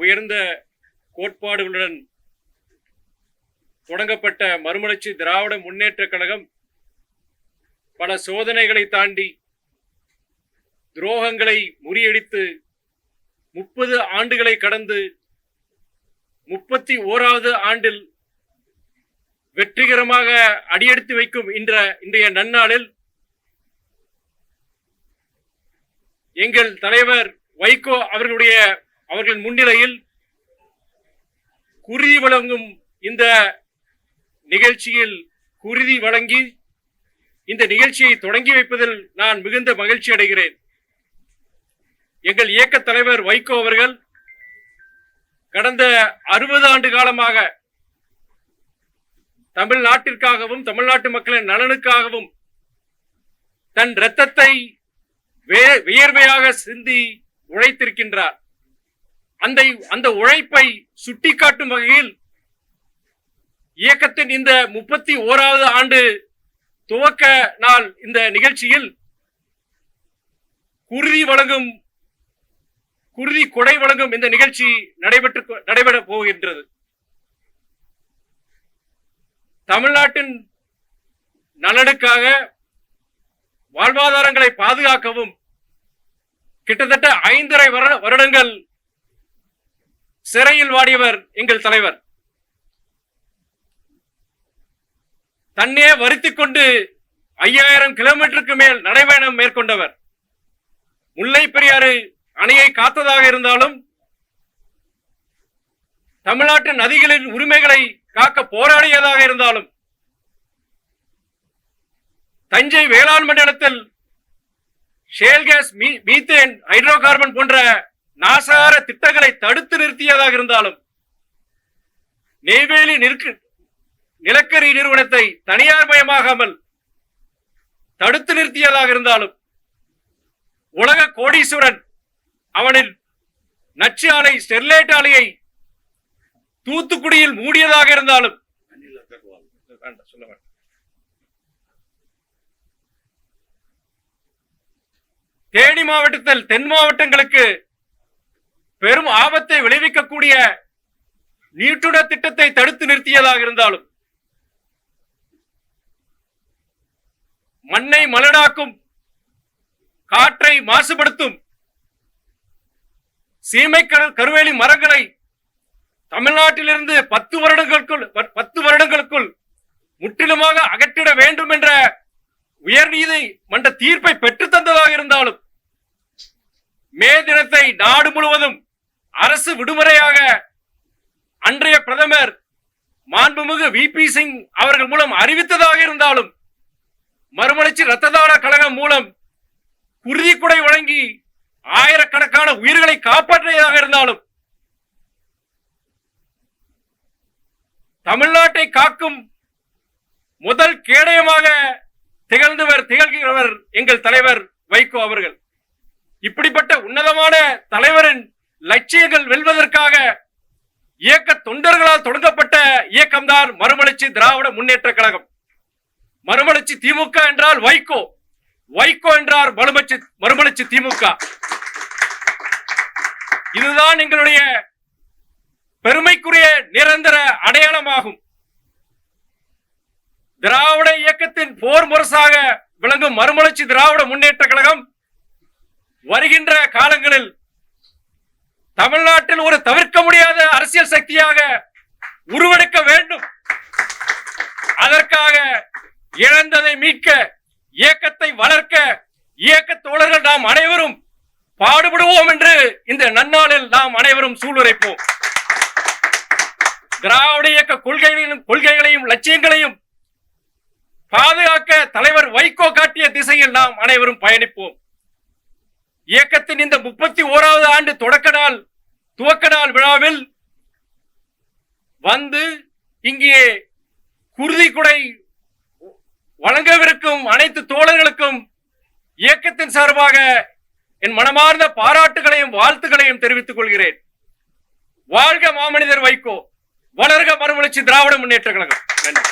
உயர்ந்த கோட்பாடுகளுடன் தொடங்கப்பட்ட மறுமலர்ச்சி திராவிட முன்னேற்ற கழகம் பல சோதனைகளை தாண்டி துரோகங்களை முறியடித்து முப்பது ஆண்டுகளை கடந்து முப்பத்தி ஓராவது ஆண்டில் வெற்றிகரமாக அடியெடுத்து வைக்கும் இன்ற இன்றைய நன்னாளில் எங்கள் தலைவர் வைகோ அவர்களுடைய அவர்கள் முன்னிலையில் குருதி வழங்கும் இந்த நிகழ்ச்சியில் குருதி வழங்கி இந்த நிகழ்ச்சியை தொடங்கி வைப்பதில் நான் மிகுந்த மகிழ்ச்சி அடைகிறேன். எங்கள் இயக்க தலைவர் வைகோ அவர்கள் கடந்த அறுபது ஆண்டு காலமாக தமிழ்நாட்டிற்காகவும் தமிழ்நாட்டு மக்களின் நலனுக்காகவும் தன் இரத்தத்தை வே- வியர்வையாக சிந்தி உழைத்திருக்கின்றார். அந்த அந்த உழைப்பை சுட்டிக்காட்டும் வகையில் இயக்கத்தின் இந்த முப்பத்தி ஓராவது ஆண்டு துவக்க நாள் இந்த நிகழ்ச்சியில் குருதி வழங்கும் குருதி கொடை வழங்கும் இந்த நிகழ்ச்சி நடைபெற்று நடைபெற போகின்றது. தமிழ்நாட்டின் நலனுக்காக வாழ்வாதாரங்களை பாதுகாக்கவும் கிட்டத்தட்ட ஐந்தரை வருடங்கள் சிறையில் வாடியவர் எங்கள் தலைவர். தன்னே வருத்திக் கொண்டு ஐயாயிரம் கிலோமீட்டருக்கு மேல் நடைபயணம் மேற்கொண்டவர். முல்லை பெரியாறு அணையை காத்ததாக இருந்தாலும் தமிழ்நாட்டு நதிகளின் உரிமைகளை காக்க போராடியதாக இருந்தாலும் தஞ்சை வேளாண் மண்டலத்தில் ஷேல் கேஸ் மீ- மீத்தேன் ஹைட்ரோ கார்பன் போன்ற நாசார திட்டங்களை தடுத்து நிறுத்தியதாக இருந்தாலும் நெய்வேலி நிற்கு நிலக்கரி நிறுவனத்தை தனியார் மயமாகாமல் தடுத்து நிறுத்தியதாக இருந்தாலும் உலக கோடீஸ்வரன் அவனின் நச்சு ஆலை ஸ்டெர்லைட் ஆலையை தூத்துக்குடியில் மூடியதாக இருந்தாலும் தேனி மாவட்டத்தில் தென் மாவட்டங்களுக்கு பெரும் ஆபத்தை விளைவிக்கக்கூடிய நீட்டுட திட்டத்தை தடுத்து நிறுத்தியதாக இருந்தாலும் மண்ணை மலடாக்கும் காற்றை மாசுபடுத்தும் சீமை கருவேலி மரங்களை தமிழ்நாட்டிலிருந்து பத்து வருடங்களுக்குள் பத்து வருடங்களுக்குள் முற்றிலுமாக அகற்றிட வேண்டும் என்ற உயர்நீதி மன்ற தீர்ப்பை பெற்றுத்தந்ததாக இருந்தாலும் மே தினத்தை நாடு முழுவதும் அரசு விடுமுறையாக அன்றைய பிரதமர் மாண்புமிகு வி பி சிங் அவர்கள் மூலம் அறிவித்ததாக இருந்தாலும் மறுமலர்ச்சி ரத்த தான கழகம் மூலம் குருதிக்குடை வழங்கி ஆயிரக்கணக்கான உயிர்களை காப்பாற்றியதாக இருந்தாலும் தமிழ்நாட்டை காக்கும் முதல் கேடயமாக திகழ்ந்தவர் திகழ்கிறவர் எங்கள் தலைவர் வைகோ அவர்கள். இப்படிப்பட்ட உன்னதமான தலைவரின் லட்சியங்கள் வெல்வதற்காக இயக்க தொண்டர்களால் தொடங்கப்பட்ட இயக்கம்தான் மறுமலர்ச்சி திராவிட முன்னேற்ற கழகம். மறுமலர்ச்சி திமுக என்றால் வைகோ. வைகோ என்றார் மறுமலர்ச்சி மறுமலர்ச்சி திமுக. இதுதான் எங்களுடைய பெருமைக்குரிய நிரந்தர அடையாளமாகும். திராவிட இயக்கத்தின் போர் முரசாக விளங்கும் மறுமலர்ச்சி திராவிட முன்னேற்ற கழகம் வருகின்ற காலங்களில் தமிழ்நாட்டில் ஒரு தவிர்க்க முடியாத அரசியல் சக்தியாக உருவெடுக்க வேண்டும். அதற்காக இழந்ததை மீட்க இயக்கத்தை வளர்க்க இயக்க தோழர்கள் நாம் அனைவரும் பாடுபடுவோம் என்று இந்த நன்னாளில் நாம் அனைவரும் சூளுரைப்போம். திராவிட இயக்க கொள்கைகளையும் கொள்கைகளையும் லட்சியங்களையும் பாதுகாக்க தலைவர் வைகோ காட்டிய திசையில் நாம் அனைவரும் பயணிப்போம். இயக்கத்தின் இந்த முப்பத்தி ஓராவது ஆண்டு தொடக்க நாள் துவக்க நாள் விழாவில் வந்து இங்கே குருதி குடை வழங்கவிருக்கும் அனைத்து தோழர்களுக்கும் இயக்கத்தின் சார்பாக என் மனமார்ந்த பாராட்டுகளையும் வாழ்த்துக்களையும் தெரிவித்துக் கொள்கிறேன். வாழ்க மாமனிதர் வைகோ. வளர்க மறுமலர்ச்சி திராவிட முன்னேற்ற கழகம். நன்றி.